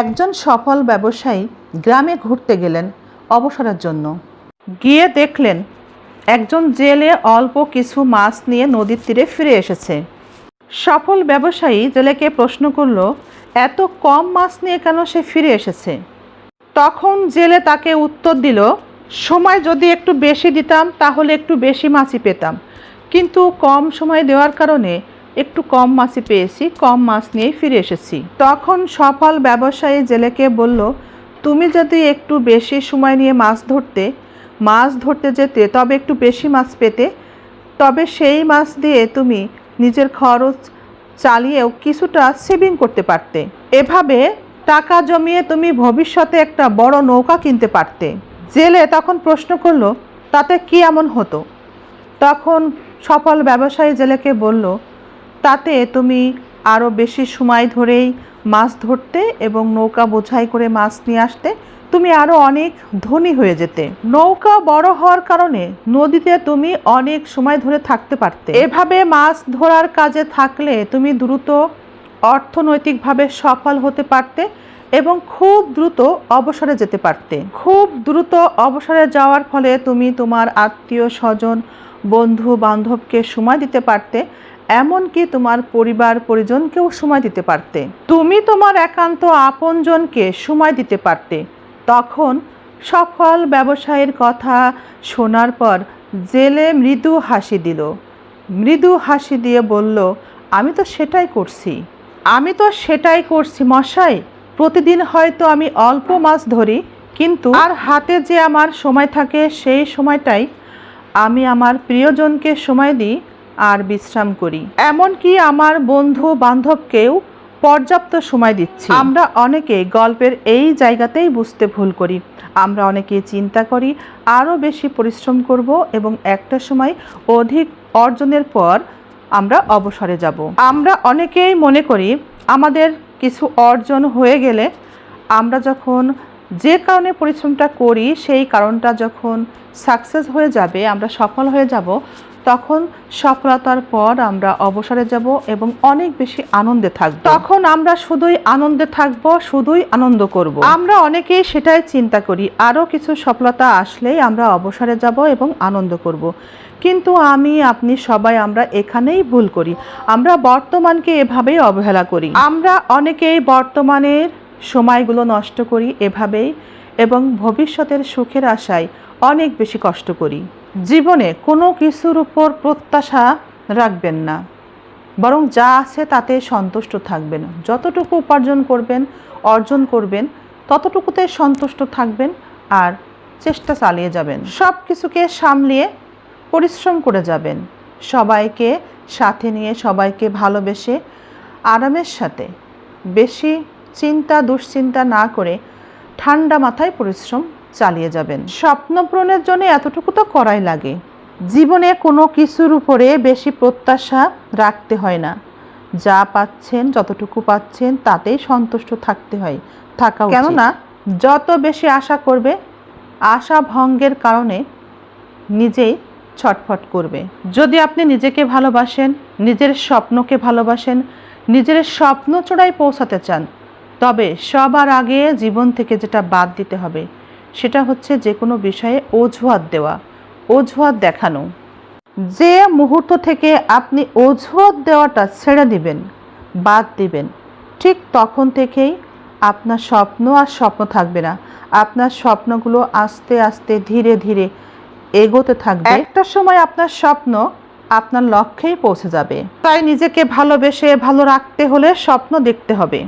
একজন সফল ব্যবসায়ী গ্রামে ঘুরতে গেলেন অবসরের জন্য। গিয়ে দেখলেন একজন জেলে অল্প কিছু মাছ নিয়ে নদীর তীরে ফিরে এসেছে। সফল ব্যবসায়ী জেলেকে প্রশ্ন করল, এত কম মাছ নিয়ে কেন সে ফিরে এসেছে? তখন জেলে তাকে উত্তর দিল, সময় যদি একটু বেশি দিতাম, তাহলে একটু বেশি মাছই পেতাম। কিন্তু কম সময় দেওয়ার কারণে একটু কম মাছই পেয়েছি, কম মাছ নিয়েই ফিরে এসেছি। তখন সফল ব্যবসায়ী জেলেকে বলল, তুমি যদি একটু বেশি সময় নিয়ে মাছ ধরতে মাছ ধরতে যেতে, তবে একটু বেশি মাছ পেতে, তবে সেই মাছ দিয়ে তুমি নিজের খরচ চালিয়েও কিছুটা সেভিং করতে পারতে। এভাবে টাকা জমিয়ে তুমি ভবিষ্যতে একটা বড় নৌকা কিনতে পারতে। জেলে তখন প্রশ্ন করল, তাতে কি এমন হতো? তখন সফল ব্যবসায়ী জেলেকে বলল তাতে তুমি আরও বেশি সময় ধরেই মাছ ধরতে এবং নৌকা বোঝাই করে মাছ নিয়ে আসতে, তুমি আরও অনেক ধনী হয়ে যেতে। নৌকা বড় হওয়ার কারণে নদীতে তুমি অনেক সময় ধরে থাকতে পারতে। এভাবে মাছ ধরার কাজে থাকলে তুমি দ্রুত অর্থনৈতিকভাবে সফল হতে পারতে এবং খুব দ্রুত অবসরে যেতে পারতে। খুব দ্রুত অবসরে যাওয়ার ফলে তুমি তোমার আত্মীয় স্বজন বন্ধু বান্ধবকে সময় দিতে পারতে এমনকি তোমার পরিবার পরিজনকেও সময় দিতে পারতে। তুমি তোমার একান্ত আপনজনকে সময় দিতে পারতে। তখন সফল ব্যবসায়ীর কথা শোনার পর জেলে মৃদু হাসি দিল। মৃদু হাসি দিয়ে বলল, আমি তো সেটাই করছি। আমি তো সেটাই করছি, মশাই। প্রতিদিন হয়তো আমি অল্প মাছ ধরি, কিন্তু আর হাতে যে আমার সময় থাকে, সেই সময়টাই আমি আমার প্রিয়জনকে সময় দিই আর বিশ্রাম করি। এমনকি আমার বন্ধু বান্ধবকেও পর্যাপ্ত সময় দিচ্ছি। আমরা অনেকে গল্পের এই জায়গাতেই বুঝতে ভুল করি। আমরা অনেকে চিন্তা করি, আরও বেশি পরিশ্রম করব এবং একটা সময় অধিক অর্জনের পর আমরা অবসরে যাব। আমরা অনেকেই মনে করি, আমাদের কিছু অর্জন হয়ে গেলে আমরা যখন যে কারণে পরিশ্রমটা করি, সেই কারণটা যখন সাকসেস হয়ে যাবে, আমরা সফল হয়ে যাব তখন সফলতার পর আমরা অবসরে যাব এবং অনেক বেশি আনন্দে থাকব। তখন আমরা শুধুই আনন্দে থাকব শুধুই আনন্দ করব। আমরা অনেকেই সেটাই চিন্তা করি আরও কিছু সফলতা আসলেই আমরা অবসরে যাব এবং আনন্দ করব। কিন্তু আমি আপনি সবাই আমরা এখানেই ভুল করি। আমরা বর্তমানকে এভাবেই অবহেলা করি। আমরা অনেকেই বর্তমানের সময়গুলো নষ্ট করি এভাবেই এবং ভবিষ্যতের সুখের আশায় অনেক বেশি কষ্ট করি। জীবনে কোনো কিছুর উপর প্রত্যাশা রাখবেন না। বরং যা আছে তাতে সন্তুষ্ট থাকবেন। যতটুকু উপার্জন করবেন, অর্জন করবেন, ততটুকুতে সন্তুষ্ট থাকবেন আর চেষ্টা চালিয়ে যাবেন। সব কিছুকে সামলিয়ে পরিশ্রম করে যাবেন। সবাইকে সাথে নিয়ে, সবাইকে ভালোবেসে আরামের সাথে বেশি চিন্তা, দুশ্চিন্তা না করে ঠান্ডা মাথায় পরিশ্রম চালিয়ে যাবেন। স্বপ্ন পূরণের জন্য এতটুকু তো করাই লাগে। জীবনে কোনো কিছুর উপরে বেশি প্রত্যাশা রাখতে হয় না। যা পাচ্ছেন যতটুকু পাচ্ছেন তাতেই সন্তুষ্ট থাকতে হয় থাকা কেননা যত বেশি আশা করবে আশা ভঙ্গের কারণে নিজেই ছটফট করবে। যদি আপনি নিজেকে ভালোবাসেন নিজের স্বপ্নকে ভালোবাসেন নিজের স্বপ্ন চূড়ায় পৌঁছাতে চান তবে সবার আগে জীবন থেকে যেটা বাদ দিতে হবে সেটা হচ্ছে যে কোনো বিষয়ে অজুহাত দেওয়া, অজুহাত দেখানো। যে মুহূর্ত থেকে আপনি অজুহাত দেওয়াটা ছেড়ে দিবেন, বাদ দিবেন, ঠিক তখন থেকেই আপনার স্বপ্ন আর স্বপ্ন থাকবে না। আপনার স্বপ্নগুলো আস্তে আস্তে ধীরে ধীরে এগোতে থাকবে। একটা সময় আপনার স্বপ্ন আপনার লক্ষ্যেই পৌঁছে যাবে। তাই নিজেকে ভালোবেসে ভালো রাখতে হলে স্বপ্ন দেখতে হবে।